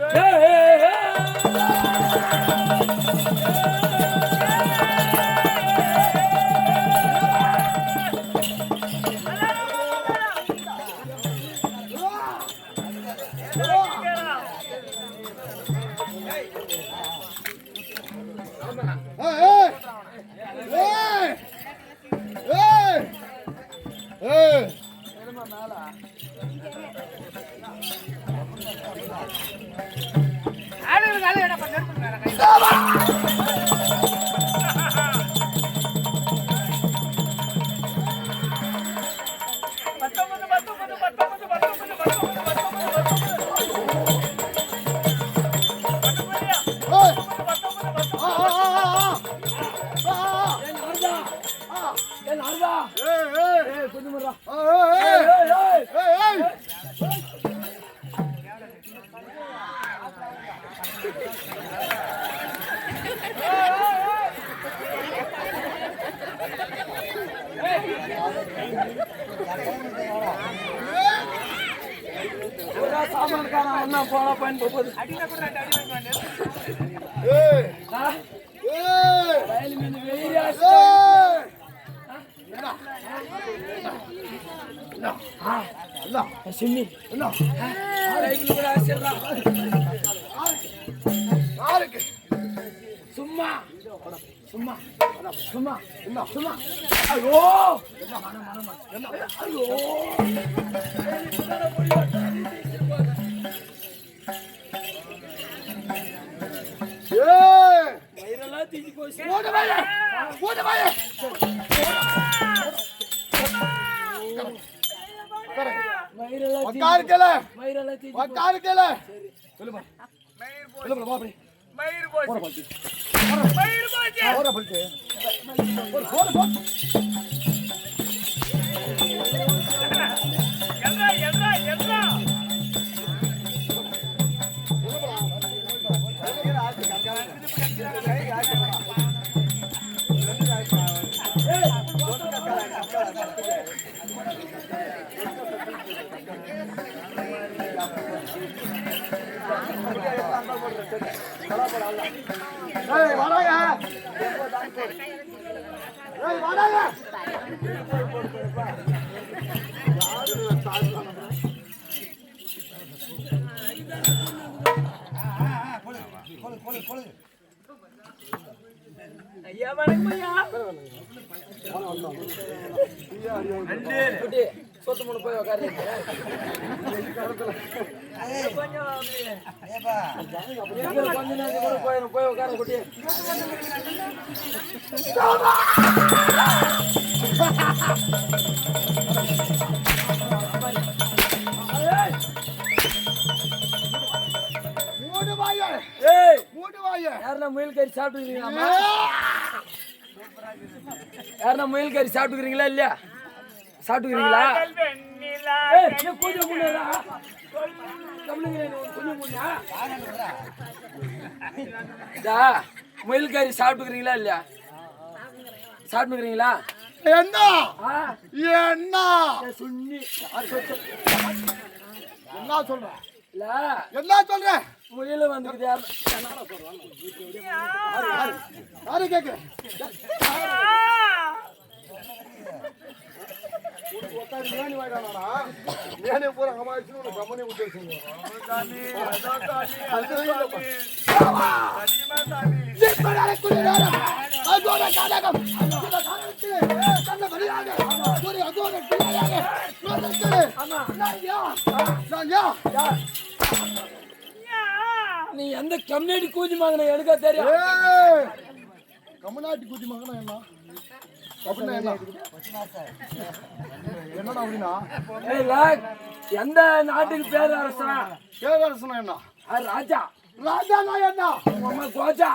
ஏய் la calle. ஏய் ஏய் ஏய் சின்னி என்ன ரைட்ல கூட ஆசிர்றா யாருக்கு சும்மா சும்மா சும்மா சும்மா ஐயோ ஐயோ உக்காரு கேள. சொல்லுமா. சொல்லுமா வா அப்படி மயிர் போச்சு. போற மயிர் போச்சு. போற போச்சு போற போற போ. ஐயா வணக்கம் ஐயா. சொத்து மூணு போய் உட்காரு போய் உட்காரு குட்டி மூடு வாயே. மூடு வாயே. யாருன்னா முயல் கறி சாப்பிட்டுக்கிறீங்களாமா யாருன்னா முயல் கறி சாப்பிட்டுக்கிறீங்களா இல்லையா? சாப்பிட்டுக்கிறீங்களா? கொஞ்சம் முன்னேறா முயல் கறி சாப்பிட்டுக்கிறீங்களா இல்லையா? சாப்பிட்டுக்கிறீங்களா? என்ன? என்ன? சுண்ணி. என்ன சொல்ற? இல்ல. என்ன சொல்ற? முயல் வந்துக்குது யாரு யாரு கேக்கு உட்காந்து மேனி வாயிடானா மேனி பூரா கமாயிச்சு நீ எந்த கம்யூனிட்டி கூதி மகனை எடுக்க தெரியும் கமநாட்டி குதி மகனா என்ன? எந்த நாட்டுக்கு பேர் அரசனா பேரரசனா என்ன? ராஜா. ராஜானா என்ன? அம்மா கோஜா.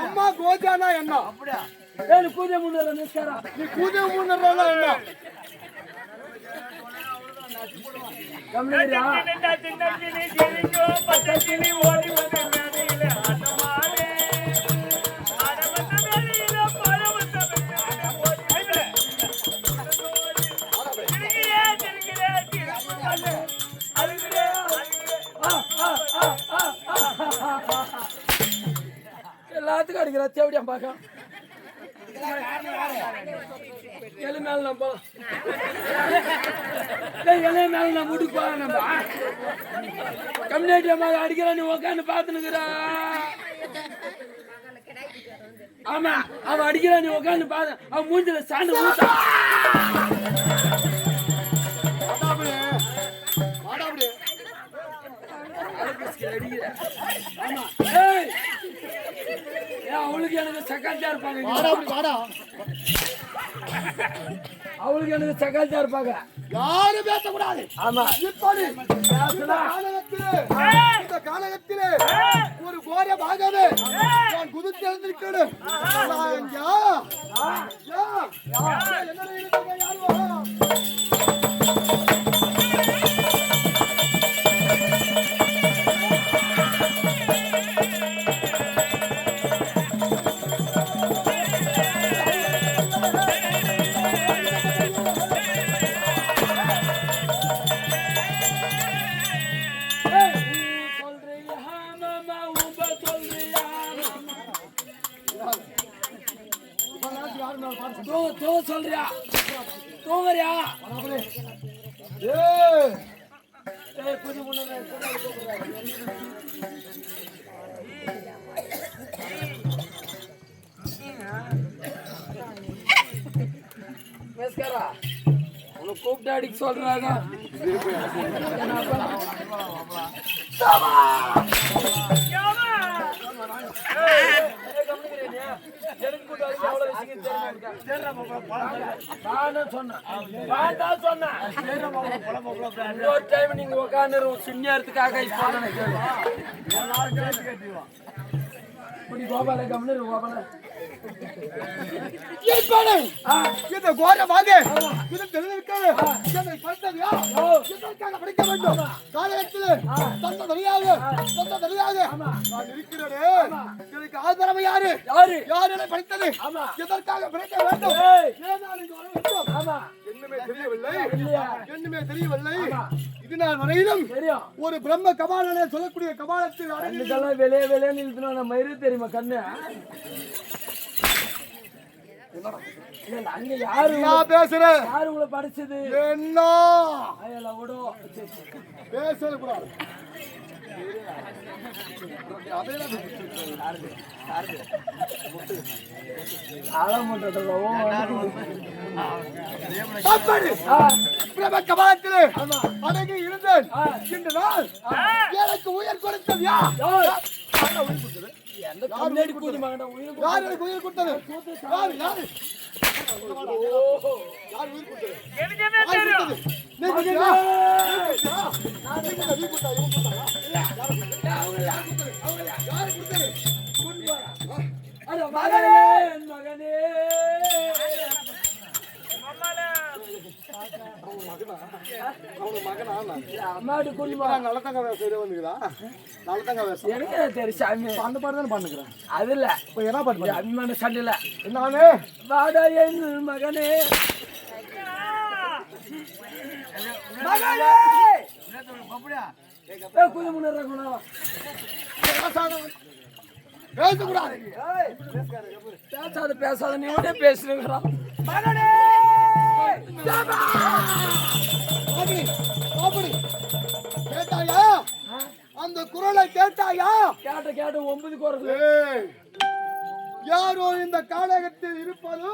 அம்மா கோஜானா என்ன? ஏழு பூஜை முன்னேற நிஸ்காரா. நீ கூதிய முன்னேறா என்ன கம்யூனிட்டியா சின்ன சின்ன கிளி கிளிக்கோ பச்சை கிளி ஓடி வந்து மேடையில ஆட்டமாடே எல்லாத்துக்கும் அடிக்கிற தேவடியா பார்க்க எலி மேல நம்ம போலாம். டேய், மேல நம்ம வீட்டுக்கு போலாம் நம்ம கம்யூனிட்டி அம்மா அடிக்கிற நீ உட்காந்து பார்த்துனுக்குற ஆமா அவன் அடிக்கிற நீ உட்காந்து பாத்து அவன் மூஞ்சில சாண்டு அவளுக்கு எனக்கு சக்காத்தியா இருப்பாங்க அவளுக்கு எனக்கு சக்காத்தியா இருப்பாங்க. யாரும் பேசக்கூடாது. ஆமா. இப்படி. இந்த காலகத்திலே ஒரு கோர பாகவே நான் குதித்து எழுந்திருக்கிறேன் அடிக்க சொல்றாங்க சொன்னேன் நீங்க உட்காந்து சின்னத்துக்காக இப்படி கோபால இந்த கோர பாகே இது தெரிந்திருக்காது படிக்க வேண்டும் காலகத்திலே தந்த தெரியாது தந்த தெரியாது நான் இருக்கிறேன் எனக்கு ஆதரவு யாரு யாரு படித்தது எதற்காக படிக்க வேண்டும் ஆமா. என்னமே தெரியவில்லை. என்னமே தெரியவில்லை. இது நான் வரையிலும் ஒரு பிரம்ம கபாலனே சொல்லக்கூடிய கபாலத்தில் அடங்கி கண்ணுக்கெல்லாம் வெளியே வெளியே இழுத்துனா நம்ம மயிறு தெரியுமா கண்ணு? அங்க யாரு நான் பேசுறேன் யாரு உங்களை படிச்சது? என்ன? பேசல கூடாது. பிரம்ம கபாலத்திலே அடங்கி இருந்தேன். இன்று நாள் எனக்கு உயிர் கொடுத்தது யார் உயிர் கொடுத்தது யார் எனக்கு உயிர் கொடுத்தது யார் யார்? நீ கொடுத்தா? நீ கொடுத்தா? அவனுக்கு மகனா நான்? அம்மாட்டு குடிமா நான் நல்லதங்க வேஷம் இது வந்துக்குதா? நல்லதங்க வேஷம். எனக்கு தெரியும் சாமி. அந்த பாட்டு தானே பண்ணுகிறேன் அது இல்ல. இப்போ என்ன பாட்டு அபிமான சண்டையில. நானு வாடா என் மகனே. மகனே! முன்னேற பேசக்கூடாது. பேசாத பேசாத. நீ உடனே பேசுறீங்கிறான் மகனே! கேட்டாயா? அந்த குரலை கேட்டாயா? கேட்ட கேட்ட ஒன்பது குரல் யாரோ இந்த காலகத்தில் இருப்பது?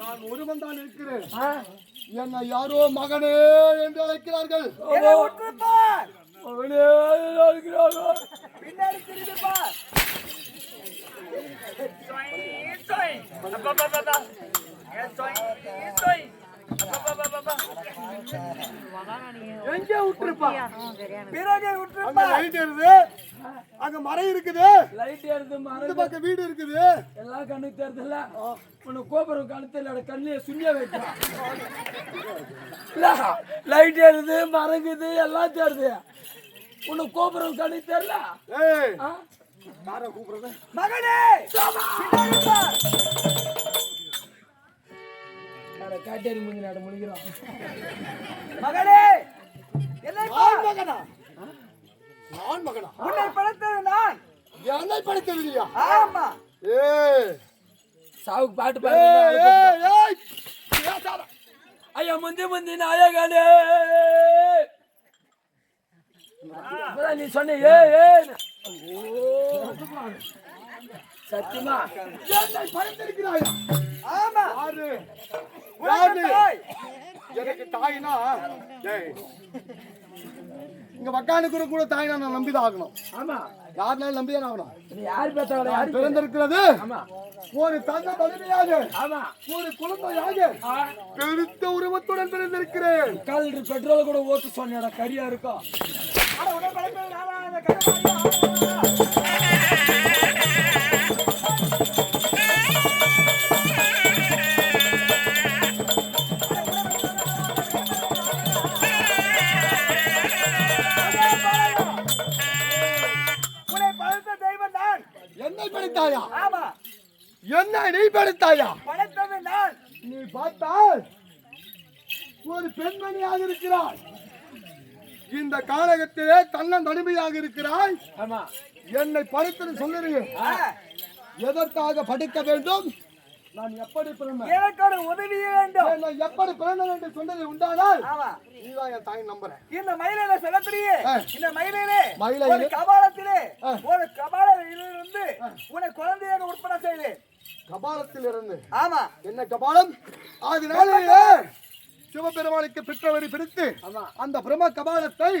நான் ஒருவன் தான் இருக்கிறேன். என்னை யாரோ மகனே என்று அழைக்கிறார்கள்? பின்னாடி திரும்பி பார். எங்கே விட்டுருப்பா. பிறகு அங்க விட்டுருப்பார் லைட் இருக்குது அங்க மரம் இருக்குது. லைட் எடுத்து இந்த மறந்து பக்கம் வீடு இருக்குது. எல்லாம் கண்ணுக்கு தெரியுதுல்ல உன்னை கோபுரம் கழுத்துல கண்ணிய சுண்ணிய வைக்கலாம் லைட் ஏறுது மறங்குது எல்லாம் தெரியுது உன்னை கோபுரம் கண்ணு தெரியல மகனே! காட்டேரி முந்தி நாடு முடிக்கிறோம் மகனே! சாவுக்கு பாட்டு ஏய், பாடுங்க ஏய், ஏய். பேசாத. ஐயா முந்தி முந்தி நாயகனே. இப்பதான் நீ சொன்ன ஏ ஏ. சத்தியமா? என்னை படித்திருக்கிறாயா ஆமா. எனக்கு தாய்னா? ஏய் இங்க வக்கானுக்கு கூட தாய்னா நான் நம்பிதான் ஆகணும் ஆமா. யாருனாலும் நம்பிதான் ஆகணும். யார் யாரு பிறந்திருக்கிறது ஒரு தந்த தனிமையாக ஆமா. ஒரு குழந்தையாக பெருத்த உருவத்துடன் பிறந்திருக்கிறேன். கால் லிட்டர் பெட்ரோல் கூட ஊத்து சொன்னடா கரியா இருக்கும். பார்த்தால் ஒரு பெண்மணியாக இருக்கிறாய் இந்த காலகத்திலே தன்னன் தனிமையாக இருக்கிறாய். ஆமா. என்னை படித்தது சொல்லுறீங்க. எதற்காக படிக்க வேண்டும்? நான் எப்படி பிறந்தேன்? எனக்கு உதவி வேண்டும். எப்படி பிறந்தேன் என்று சொன்னது உண்டானால் நீதான் என் தாய் நம்புறேன் இந்த மயிலில செல்லத்திலேயே ஆ. இந்த மயிலையிலே? ஒரு கபாலத்திலே. ஒரு கபாலிலிருந்து உன்னை குழந்தையாக உற்பத்தி செய்தேன் கபாலத்தில் இருந்து ஆமா. என்ன கபாலம்? அதனாலேயே சிவபெருமானுக்கு பெற்றவரை பிரித்து ஆமா. அந்த பிரம்ம கபாலத்தை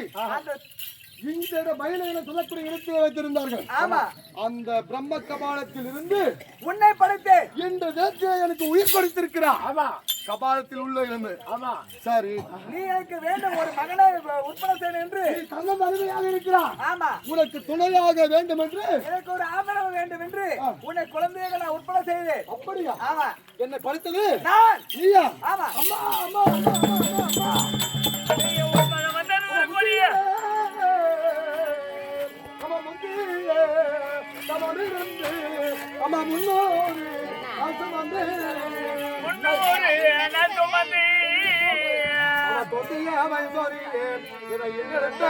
இந்த மயிலையில சொல்லக்கூடிய இடத்தில் வைத்திருந்தார்கள். ஆமா. அந்த பிரம்ம கபாலத்தில் இருந்து உன்னை படைத்தேன் இன்று நேற்று எனக்கு உயிர் கொடுத்திருக்கிறார். ஆமா. கபாலத்தில் உள்ள இருந்து. ஆமா. சரி. நீ எனக்கு வேண்டும் ஒரு மகனை உற்பத்தி செய்யணும் என்று. தன்னம் அருமையாக இருக்கிறார் ஆமா. உனக்கு துணையாக வேண்டும் என்று. எனக்கு ஒரு ஆதரவு வேண்டும் என்று. உன்னை குழந்தையாக நான் உற்பத்தி செய்தேன். அப்படியா? ஆமா. என்னை படித்தது? நான். நீயா? ஆமா. அம்மா அம்மா அம்மா அம்மா அம்மா. தவறிருந்து அம்மா முன்னோரு அது வந்து. அம்மா தொட்டிய வைசோரியே இதை எடுத்த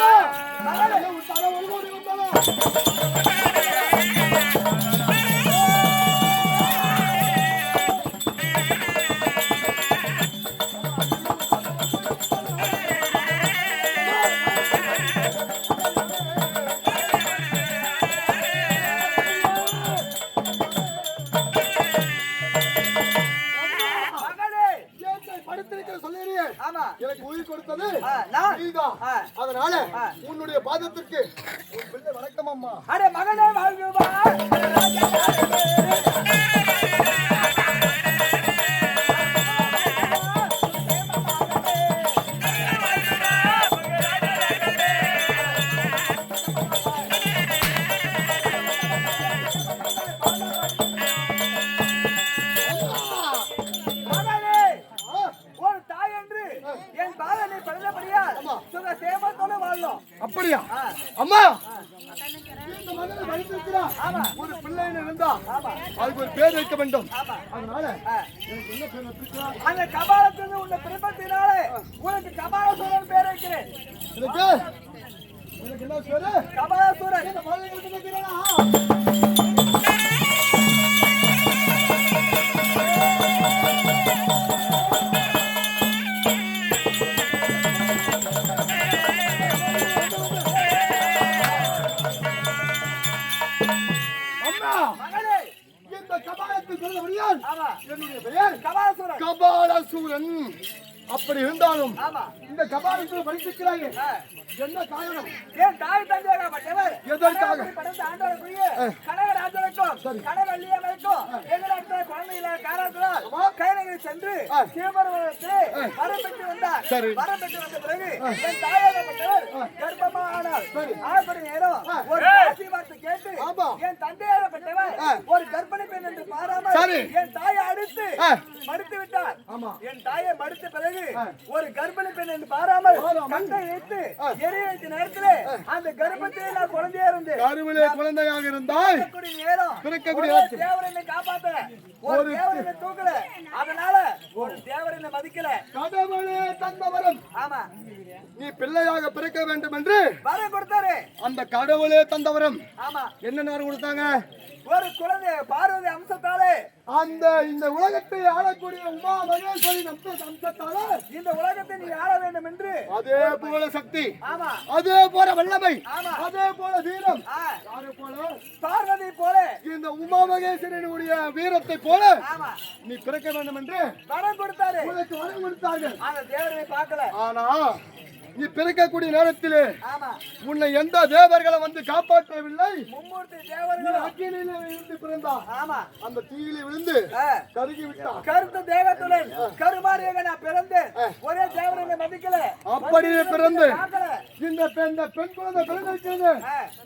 அன்னையாலே அம்மா மகளே உத்தால ஒரு கோடி வந்தாலும் பாதத்திற்கு வணக்கம் அம்மா. அரே மகனே வாழ்வா அதுக்கு ஒரு பேர் வைக்க வேண்டும். அதனால எனக்கு என்ன பேர் வச்சிருக்கலாம் அந்த கபாலத்திலிருந்து உன்னை பிறப்பத்தினாலே உனக்கு கபாலசூரன் பேர் வைக்கிறேன். எனக்கு? எனக்கு என்ன பேரு? கபாலசூரன். இந்த குழந்தைங்களுக்கு கபாலசூரன். கபாலசூரன். அப்படி இருந்தாலும் இந்த கபாலத்தில் படித்திருக்கிறாங்க. என்ன காரணம் ஏன் தாய் தந்தையாகப்பட்டவர் எதற்காக? கைநகரில் சென்று ஆ. சிவபெருமானத்திலே வரம் பெற்று வந்தார் சரி. வரம் பெற்று வந்த பிறகு என் தாயாகப்பட்டவர் கர்ப்பமா ஆனார் சரி. ஆகப்படும் நேரம். ஒரு தாசி வார்த்தை கேட்டு ஆமா. என் தந்தையாகப்பட்டவர் ஆ. ஒரு கர்ப்பிணி பெண் என்று பாராமல். என் தாயை அடித்து ஆ. மடுத்து விட்டார் ஆமா. என் தாயை மடுத்த பிறகு ஆ. ஒரு கர்ப்பிணி பெண் என்று பாராமல் வைத்து ஆ. எரிய வைத்த நேரத்திலே அந்த கர்ப்பத்திலே நான் குழந்தையா இருந்து கருவிலே குழந்தையாக இருந்தால் பிறக்கக்கூடிய. தேவர் என்னை காப்பாத்தல ஒரு தேவர் தூக்கல. அதனால ஒரு தேவர் மதிக்கல. கடவுளே தந்தவரம். ஆமா. நீ பிள்ளையாக பிறக்க வேண்டும் என்று வரம் கொடுத்தாரு. அந்த கடவுளே தந்தவரம். ஆமா. என்ன நேரம் கொடுத்தாங்க? ஒரு குழந்தை பார்வதி அம்சத்தாலே. அந்த இந்த உலகத்தை ஆளக்கூடிய உமா மகேஸ்வரி அம்ச அம்சத்தால. இந்த உலகத்தை நீ ஆள வேண்டும் என்று அதே போல சக்தி. ஆமா. அதே போல வல்லமை. ஆமா. அதே போல வீரம். யாரை போல? பார்வதி போல. இந்த உமா மகேஸ்வரனுடைய வீரத்தை போல நீ பிறக்க வேண்டும் என்று வரம் கொடுத்தாரு. உனக்கு வரம் கொடுத்தார்கள். அந்த தேவரை பார்க்கல. ஆனா நீ பிறக்கக்கூடிய நேரத்திலே உன்னை எந்த தேவர்களை வந்து காப்பாற்றவில்லை? விழுந்து பிறந்தா. ஆமா. அந்த தீயிலே விழுந்து. கருகி விட்டான் கருத்து தேகத்துடன் கருமாறியாக நான் பிறந்தேன் ஒரே தேவனை மதிக்கல. அப்படியே பிறந்து இந்த பெண் பெண் குழந்தை பிறந்திருக்கிறது.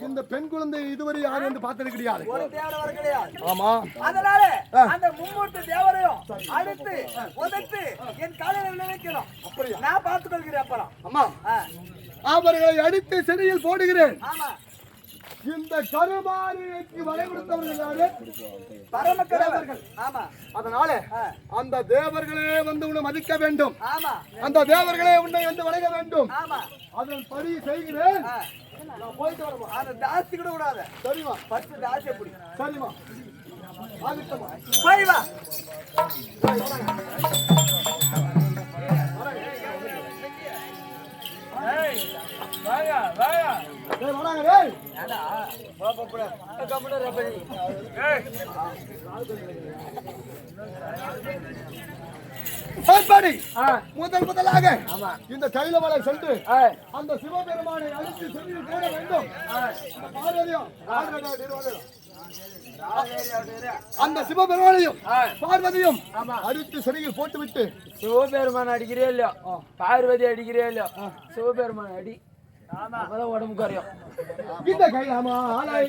இந்த பெண் குழந்தை இதுவரை யாரும் வந்து பார்த்தது கிடையாது. ஆமா. அதனால அந்த மும்மூர்த்தி தேவரையும் அடுத்து உதைத்து என் காலையில விளைவிக்கணும் அப்படியா? நான் பார்த்துக் கொள்கிறேன் அப்புறம். அம்மா அவர்களை அடித்து சிறையில் போடுகிறேன். இந்த கருமாரிக்கு வரை கொடுத்தவர்கள் யாரு? பரம கடவர்கள் ஆமா. அதனால. அந்த தேவர்களே வந்து உன்னை மதிக்க வேண்டும். அந்த தேவர்களே உன்னை வந்து வணங்க வேண்டும். அதன் படி செய்கிறேன். போயிட்டு வரமா அந்த தாசி கூட விடாத. சரிமா பத்து தாசியை பிடி சரிமா போய் வா. வாங்க வாங்க டேய் வராங்க டேய் ஏய் ஏற்பாடி முதல் முதலாக இந்த கைலமலை சென்று அந்த சிவபெருமானை அழைத்து சென்று வேண்டும். பார்வதியும். அந்த சிவபெருமானையும் பார்வதியும் அடித்து சிறையில் போட்டுவிட்டு சிவபெருமான் அடிக்கிறே இல்லையோ? பார்வதி அடிக்கிறே இல்லையோ? சிவபெருமான் அடி. அப்பதான் உடம்பு குறையும் இந்த கைலாமாலை